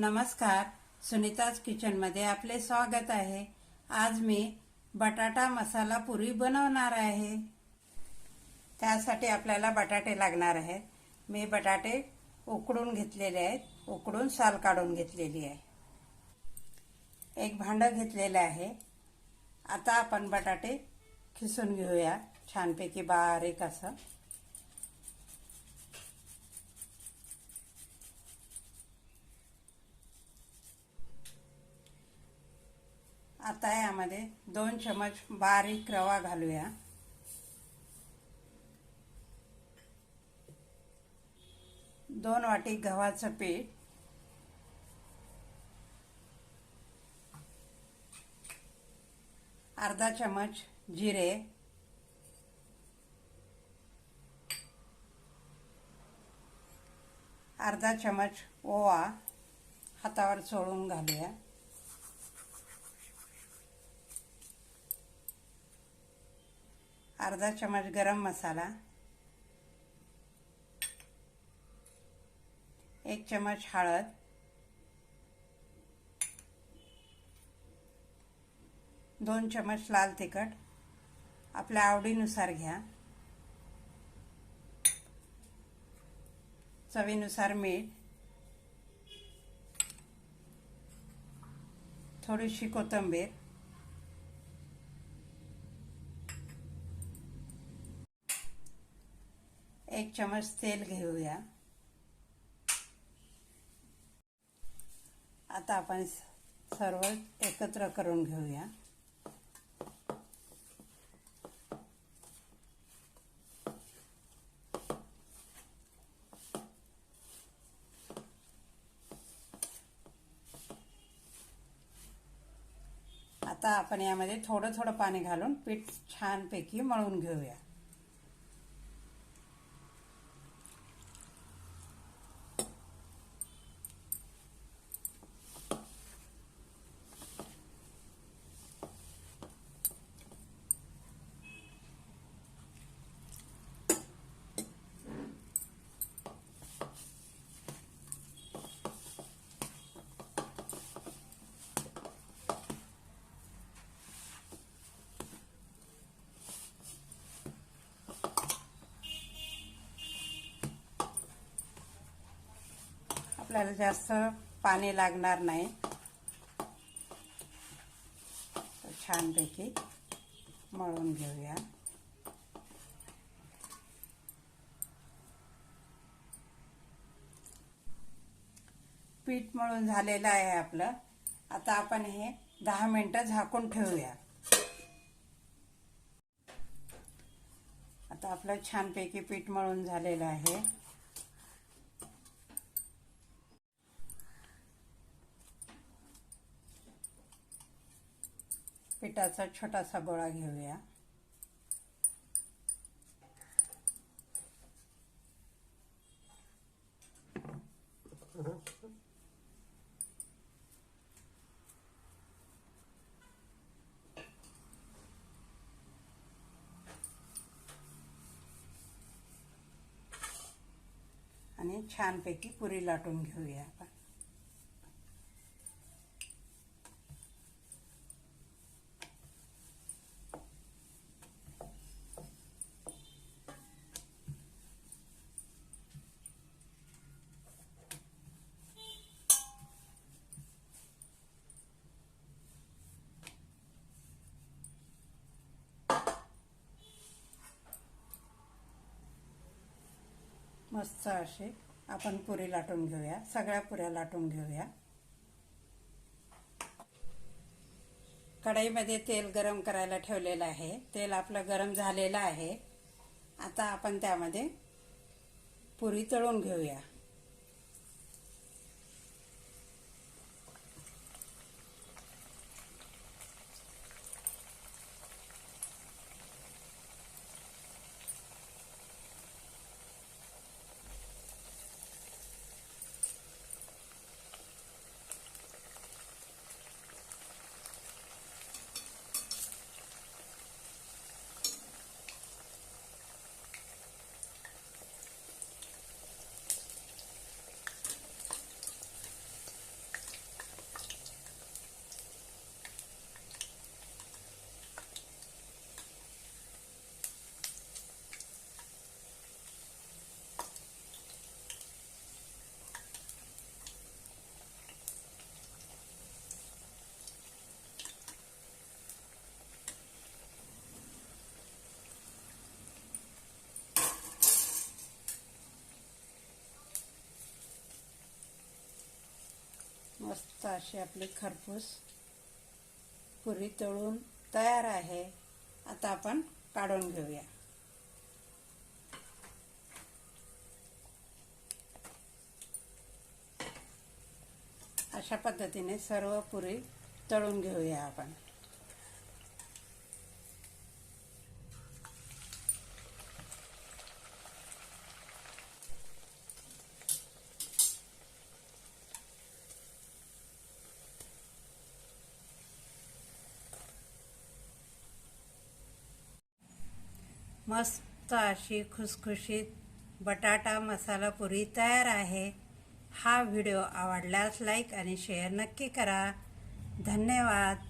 नमस्कार सुनीताज किचनमध्ये आपले स्वागत आहे. आज मी बटाटा मसाला पुरी बनवणार आहे. त्यासाठी आपल्याला बटाटे लागणार आहेत. मी बटाटे उकडून घेतलेले आहेत. उकडून साल काढून घेतलेली आहे. एक भांडं घेतलेलं आहे. आता आपण बटाटे खिसून घेऊया. छानपैकी बारीक असं. आता यामध्ये दोन चमच बारीक रवा घालूया. दोन वाटी गव्हाचं पीठ. अर्धा चमच जिरे. अर्धा चमच ओवा हातावर चोळून घालूया. अर्धा चमच गरम मसाला एक चमच हळद दोन चमच लाल तिखट आपल्या आवडीनुसार घ्या. चवीनुसार मीठ थोडीशी कोथिंबीर एक चमच तेल घेऊया. आता आपण सर्व एकत्र करून घेऊया. आता आपण यामध्ये थोडं थोडं पाणी घालून पीठ छानपैकी मळून घेऊया. आपल्याला जास्त पाणी लागणार नाही. छानपैकी मळून घेऊया. पीठ मळून झालेलं आहे आपलं. आता आपण हे दहा मिनटं झाकून ठेवूया. आता आपलं छानपैकी पीठ मळून झालेलं आहे. पिठाचा छोटासा गोळा घेऊया. आणि छानपैकी पुरी लाटून घेऊया आपण. मस्त असे. आपण पुरी लाटून घेऊया. सगळ्या पुऱ्या लाटून घेऊया. कढईमध्ये तेल गरम करायला ठेवलेलं आहे. तेल आपलं गरम झालेलं आहे. आता आपण त्यामध्ये पुरी तळून घेऊया. मस्त अशी आपली खरपूस पुरी तळून तयार आहे. आता आपण काढून घेऊया. अशा पद्धतीने सर्व पुरी तळून घेऊया आपण. मस्त अशी खुसखुशीत बटाटा मसाला पुरी तयार आहे. हा व्हिडिओ आवडल्यास लाईक आणि शेअर नक्की करा. धन्यवाद.